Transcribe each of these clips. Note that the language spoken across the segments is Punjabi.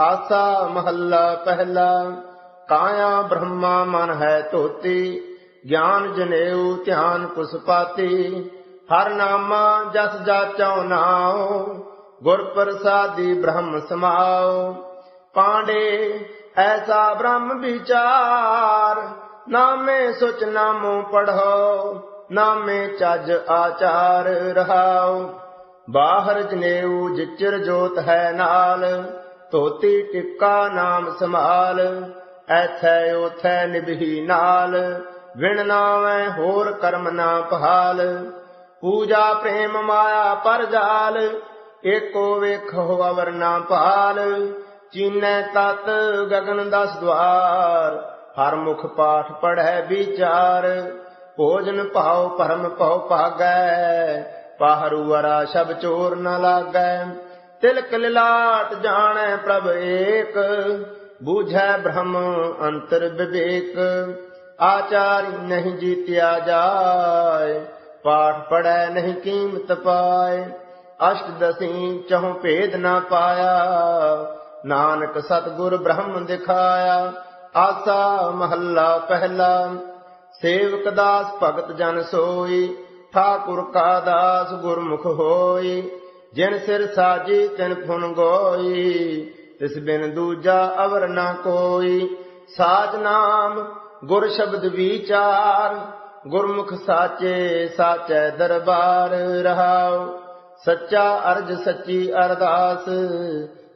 ਆਸਾ ਮਹੱਲਾ ਪਹਿਲਾ, ਕਾਇਆ ਬ੍ਰਹਮਾ ਮਨ ਹੈ ਧੋਤੀ, ਗਿਆਨ ਜਨੇਊ ਧਿਆਨ ਕੁਸਪਾਤੀ ਹਰ ਨਾਮਾ ਜਸ ਜਾਚਉ ਨਾਉ, ਗੁਰ ਪ੍ਰਸਾਦੀ ਬ੍ਰਹਮ ਸਮਾਉ। ਪਾਂਡੇ, ਐਸਾ ਬ੍ਰਹਮ ਵਿਚਾਰ, ਨਾਮੇ ਸੁਚ ਨਾਮੋ ਪੜੋ ਨਾਮੇ ਚੱਜ ਆਚਾਰ ਰਹਾਉ ਬਾਹਰ ਜਨੇਊ ਜਿਚਰ ਜੋਤ ਹੈ ਨਾਲ ਧੋਤੀ ਟਿੱਕਾ ਨਾਮ ਸੰਭਾਲ, ਐਥੈ ਉਥੈ ਨਿਭੀ ਨਾਲ। ਵਿਣ ਨਾਵੇਂ ਹੋਰ ਕਰਮ ਨਾ ਪਹਾਲ, ਪੂਜਾ ਪ੍ਰੇਮ ਮਾਇਆ ਪਰ ਜਾਲ। ਏਕੋ ਵੇਖੋ ਅਵਰ ਨਾ ਪਾਲ ਚੀਨੈ ਤਤ ਗਗਨ ਦਸ ਦਵਾਰ। ਹਰ ਮੁਖ ਪਾਠ ਪੜੈ ਵਿਚਾਰ, ਭੋਜਨ ਭਾਉ ਭਰਮ ਭਉ ਭਾਗੈ, ਪਾਹਰੂ ਵਰਾ ਸ਼ਬ ਚੋਰ ਨ ਲਾਗੈ। ਤਿਲਕ ਲਿਲਾਟ ਜਾਣੈ ਪ੍ਰਭ ਏਕ, ਬੂਝੈ ਬ੍ਰਹਮ ਅੰਤਰ ਵਿਵੇਕ। ਆਚਾਰੀ ਨਹੀਂ ਜੀਤਿਆ ਜਾਏ, ਪਾਠ ਪੜੈ ਨਹੀਂ ਕੀਮਤ ਪਾਏ। ਅਸ਼ਟ ਦਸੀ ਚਹੁ ਭੇਦ ਨਾ ਪਾਇਆ, ਨਾਨਕ ਸਤਗੁਰ ਬ੍ਰਹਮ ਦਿਖਾਇਆ। ਆਸਾ ਮਹੱਲਾ ਪਹਿਲਾ, ਸੇਵਕ ਦਾਸ ਭਗਤ ਜਨ ਸੋਈ, ਠਾਕੁਰ ਕਾ ਦਾਸ ਗੁਰਮੁਖ ਹੋਈ। ਜਿਨ ਸਿਰ ਸਾਜੀ ਤਿਨ ਫੁਨ ਗੋਈ, ਤਿਸ ਬਿਨ ਦੂਜਾ ਅਵਰ ਨਾ ਕੋਈ। ਸਾਜ ਨਾਮ ਗੁਰ ਸ਼ਬਦ ਵਿਚਾਰ, ਗੁਰਮੁਖ ਸਾਚੇ ਸਾਚੈ ਦਰਬਾਰ ਰਹਾਉ। ਸੱਚਾ ਅਰਜ ਸੱਚੀ ਅਰਦਾਸ,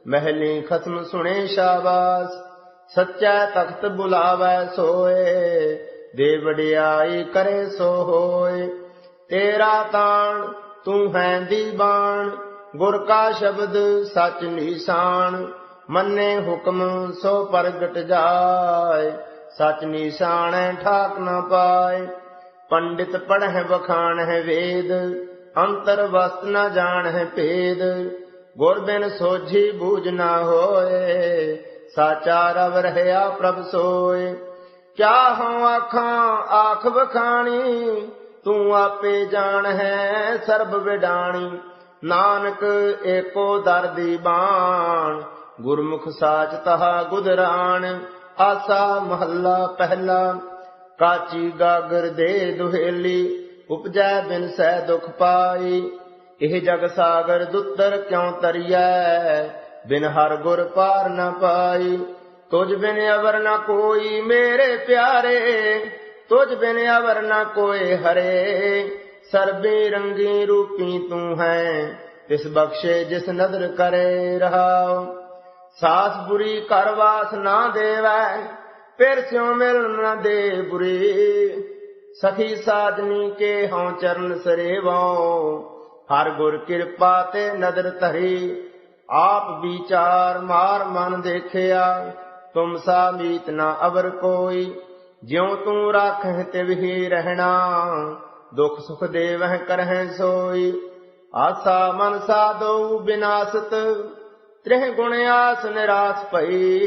ਮਹਿਲੀ ਖਸਮ ਸੁਣੇ ਸ਼ਾਬਾਸ। ਸੱਚਾ ਤਖਤ ਬੁਲਾਵੈ ਸੋਏ ਦੇ ਵਡਿਆਈ ਕਰੇ ਸੋ ਹੋਏ। ਤੇਰਾ ਤਾਣ ਤੂੰ ਹੈ ਦੀਵਾਨ, ਗੁਰ ਕਾ ਸ਼ਬਦ ਸਚ ਨਿਸ਼ਾਨ, ਮੰਨੇ ਹੁਕਮ ਸੋ ਪ੍ਰਗਟ ਜਾਏ। ਸਚ ਨਿਸ਼ਾਨੈ ਠਾਕ ਨਾ ਪਾਏ। ਪੰਡਿਤ ਪੜਹਿ ਬਖਾਨ ਹੈ, ਵੇਦ। ਅੰਤਰ ਵਸਤ ਨਾ ਜਾਣ ਹੈ, ਭੇਦ। ਗੁਰ ਬਿਨ ਸੋਝੀ ਬੂਝ ਨਾ ਹੋਏ। ਸਾਚਾ ਰਵ ਰਹਿਆ ਪ੍ਰਭ ਸੋਏ। ਕਿਆ ਹਉ ਆਖਾਂ, ਆਖ ਬਖਾਣੀ ਤੂੰ ਆਪੇ ਜਾਣ ਹੈ ਸਰਬ ਵਿਡਾਣੀ। ਨਾਨਕ ਏਕੋ ਦਰਦੀ ਬਾਣ, ਗੁਰਮੁਖ ਸਾਚ ਤਹਾ ਗੁਦਰਾਣ। ਆਸਾ ਮਹੱਲਾ ਪਹਿਲਾ, ਕਾਚੀ ਗਾਗਰ ਦੇ ਦੁਹੇਲੀ, ਉਪਜੈ ਬਿਨ ਸਹਿ ਦੁਖ ਪਾਈ। ਇਹ ਜਗ ਸਾਗਰ ਦੁੱਤਰ ਕਿਉ ਤਰੀਐ? ਬਿਨ ਹਰ ਗੁਰ ਪਾਰ ਨਾ ਪਾਈ। ਤੁਝ ਬਿਨ ਅਵਰ ਨਾ ਕੋਈ ਮੇਰੇ ਪਿਆਰੇ। ਤੁਝ ਬਿਨ ਅਵਰ ਨ ਕੋਏ ਹਰੇ। ਸਰਬੀ ਰੰਗੀ ਰੂਪੀ ਤੂੰ ਹੈ, ਤਿਸ ਬਖਸ਼ੇ ਜਿਸ ਨਦਰ ਕਰੇ ਰਹਾਉ। ਸਾਸ ਬੁਰੀ ਕਰ ਵਾਸ ਨਾ ਦੇਵੈ, ਫਿਰ ਸਿਉ ਮਿਲ ਨਾ ਦੇ ਬੁਰੀ। ਸਖੀ ਸਾਜਨੀ ਕੇ ਹਉ ਚਰਨ ਸਰੇਵੋ ਹਰ ਗੁਰ ਕਿਰਪਾ ਤੇ ਨਦਰ ਧਰੀ। ਆਪ ਵਿਚਾਰ ਮਾਰ ਮਨ ਦੇਖਿਆ, ਤੁਮ ਸਾ ਮੀਤ ਨਾ ਅਵਰ ਕੋਈ। ਜਿਉ ਤੂੰ ਰਾਖਹਿ ਤਿਵਹੀ ਰਹਿਣਾ, ਦੁਖ ਸੁਖ ਦੇਵਹਿ ਕਰਹਿ ਸੋਈ। ਆਸਾ ਮਨ ਸਾਧੋ ਬਿਨਾਸਤ, ਤ੍ਰਿਹ ਗੁਣ ਆਸ ਨਿਰਾਸ ਭਈ।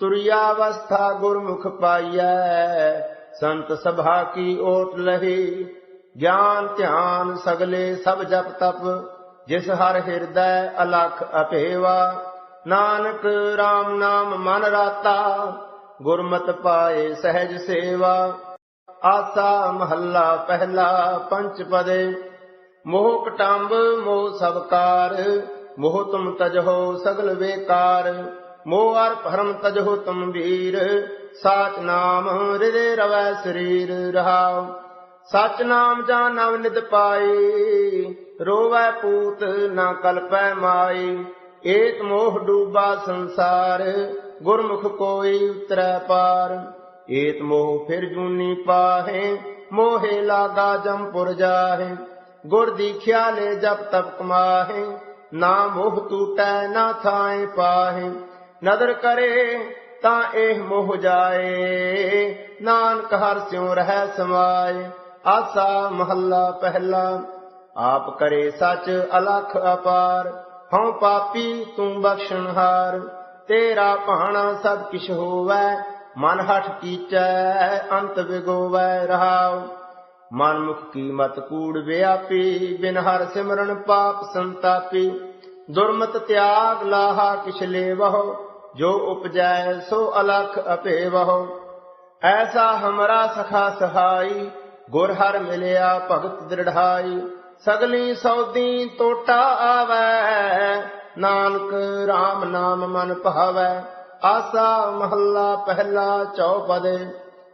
ਤੁਰਿਆ ਅਵਸਥਾ ਗੁਰਮੁਖ ਪਾਈਐ, ਸੰਤ ਸਭਾ ਕੀ ਓਟ ਲਹੀ। ਗਿਆਨ ਧਿਆਨ ਸਗਲੇ ਸਭ ਜਪ ਤਪ, ਜਿਸ ਹਰ ਹਿਰਦੈ ਅਲਖ ਅਪੇਵਾ। ਨਾਨਕ RAM ਨਾਮ ਮਨ ਰਾਤਾ ਗੁਰਮਤ ਪਾਏ ਸਹਿਜ ਸੇਵਾ। ਆਸਾ ਮਹੱਲਾ ਪਹਿਲਾ ਪੰਚ ਪਦੇ। ਮੋਹ ਕਟੰਬ, ਮੋਹ ਸਬਕਾਰ ਮੋਹ ਤੁਮ ਤਜਹੋ ਸਗਲ ਵੇਕਾਰ। ਮੋਹ ਅਰ ਭਰਮ ਤਜਹੋ ਤੁਮ ਵੀਰ। ਸਾਚ ਨਾਮ ਹਿਰਦੇ ਰਵੈ ਸਰੀਰ ਰਹਾਉ। ਸਚ ਨਾਮ ਜਾਂ ਨਵ ਨਿਦ ਪਾਈ ਰੋਵੈ ਪੂਤ ਨਾ ਕਲਪੈ ਮਾਈ ਏਕ ਮੋਹ ਡੂਬਾ ਸੰਸਾਰ, ਗੁਰਮੁਖ ਕੋਈ ਉਤਰੈ ਪਾਰ। ਏਤ ਮੋਹ ਫਿਰ ਜੂਨੀ ਪਾਹੇ, ਮੋਹੇ ਲਾਗਾ ਜੰਪੁਰ ਜਾਹੇ। ਗੁਰ ਦੀਖਿਆ ਲੈ ਜਪ ਤਪ ਕਮਾਹੇ, ਨਾ ਮੋਹ ਟੂਟੈ, ਨਾ ਥਾਏ ਪਾਹੇ। ਨਦਰ ਕਰੇ ਤਾਂ ਇਹ ਮੋਹ ਜਾਏ, ਨਾਨਕ ਹਰ ਸਿਉ ਰਹਿ ਸਮਾਏ। ਆਸਾ ਮਹੱਲਾ ਪਹਿਲਾ, ਆਪ ਕਰੇ ਸੱਚ ਅਲਖ ਅਪਾਰ। ਹਉ ਪਾਪੀ ਤੂੰ ਬਖਸ਼ਣਹਾਰ ਤੇਰਾ ਭਾਣਾ ਸਭ ਕਿਛ ਹੋਵੈ, ਮਨ ਹਠ ਕੀਚੈ, ਅੰਤ ਵਿਗੋਵੈ ਰਹਾਉ। ਮਨ ਮੁਖ ਕੀ ਕੂੜ ਵਿਆਪੀ, ਬਿਨ ਹਰ ਸਿਮਰਨ ਪਾਪ ਸੰਤਾਪੀ। ਦੁਰਮਤ ਤਿਆਗ ਲਾਹਾ ਕਿਛ ਲੇਵਹੁ, ਜੋ ਉਪਜੈ ਸੋ ਅਲਖ ਅਪੇਵਹੁ। ਐਸਾ ਹਮਰਾ ਸਖਾ ਸਹਾਈ, ਗੁਰ ਹਰ ਮਿਲਿਆ ਭਗਤ ਦ੍ਰਿੜਾਈ ਸਗਲੀ ਸੌਦੀ ਟੋਟਾ ਆਵੈ, ਨਾਨਕ RAM ਨਾਮ ਮਨ ਭਾਵੈ। ਆਸਾ ਮਹੱਲਾ ਪਹਿਲਾ ਚੌਪਦੇ,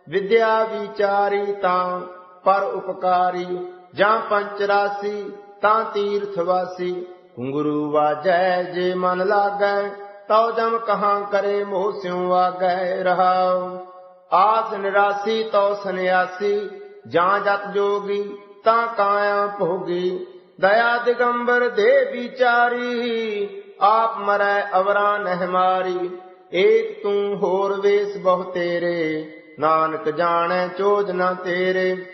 ਵਿਦਿਆ ਵਿਚਾਰੀ ਤਾਂ ਪਰ ਉਪਕਾਰੀ। ਜਾਂ ਪੰਚ ਰਾਸੀ ਤਾਂ ਤੀਰਥ ਵਾਸੀ। ਘੁੰਗਰੂ ਵਾਜੈ ਜੇ ਮਨ ਲਾਗੈ, ਤਉ ਜਮ ਕਹਾਂ ਕਰੇ ਮੋਹ ਸਿਉ ਆਗੈ ਰਹਾਉ। ਆਸ ਨਿਰਾਸੀ ਤਉ ਸੰਿਆਸੀ ਜਾਂ ਜਤ ਜੋਗੀ ਤਾਂ ਕਾਇਆ ਭੋਗੀ। ਦਇਆ ਦਿਗੰਬਰ ਦੇ ਵਿਚਾਰੀ, ਆਪ ਮਰੈ ਅਵਰਾ ਨਹਿ ਏਕ ਤੂੰ ਹੋਰ ਵੇਸ ਬਹੁ ਤੇਰੇ, ਨਾਨਕ ਜਾਣੈ ਚੋਜ ਨਾ ਤੇਰੇ।